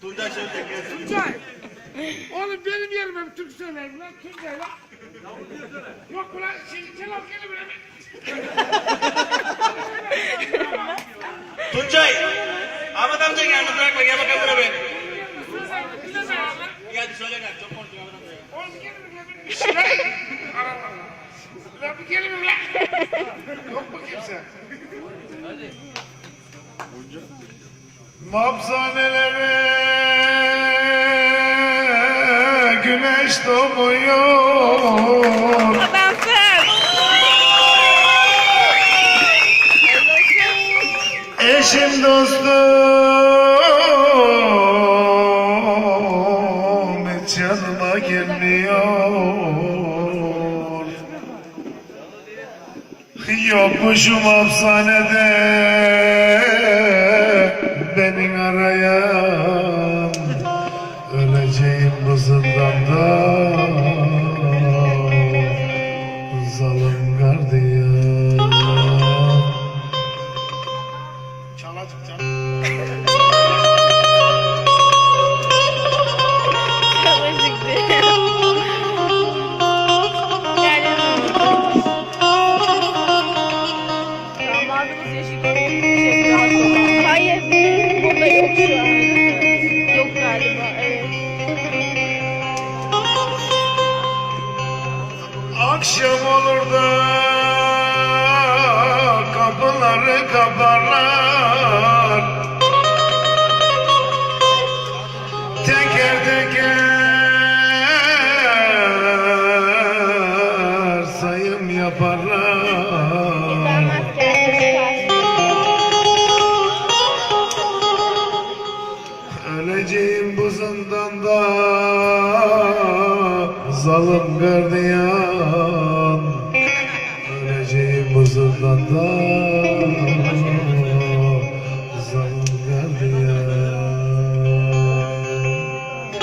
Tuncay söyleyecek gelsin. Tuncay. Oğlum benim yerime bir Türk söylerim lan. Tuncay lan. Yok ulan şimdi cevap gelir mi? Tuncay. Ahmet amca geldi bırakma gel bakalım buraya bir. Gel söyle gel çok konuşuyor Ahmet amca. Oğlum? Bir şey lan. Lan bir mi lan? Yok mu kimse? Mapsanelere güneş Adamsın. Eşim dostum hiç yanıma gelmiyor Yokmuşum hapishanede Öleceğim bu Akşam olur da kapıları kaparlar Teker teker sayım yaparlar. Öleceğim bu zindanda Zalim gardiyan. Öleceğim bu zindanda